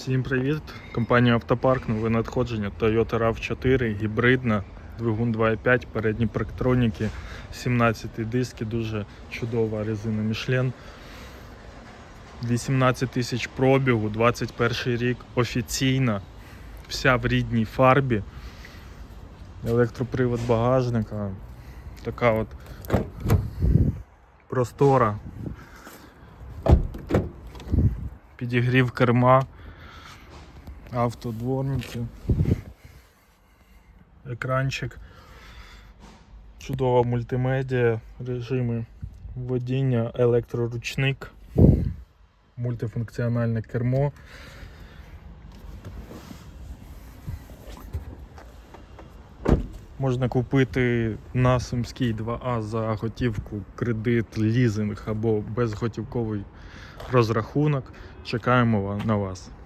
Всім привіт! Компанія Автопарк, нове надходження Toyota RAV4, гібридна, двигун 2.5, передні парктроніки, 17 диски, дуже чудова резина Michelin. 18 тисяч пробігу, 21 рік, офіційна, вся в рідній фарбі. Електропривод багажника. Така от простора. Підігрів керма автодворники, екранчик, чудова мультимедіа, режими водіння, електроручник, мультифункціональне кермо. Можна купити на Сумській 2А за готівку, кредит, лізинг або безготівковий розрахунок. Чекаємо на вас.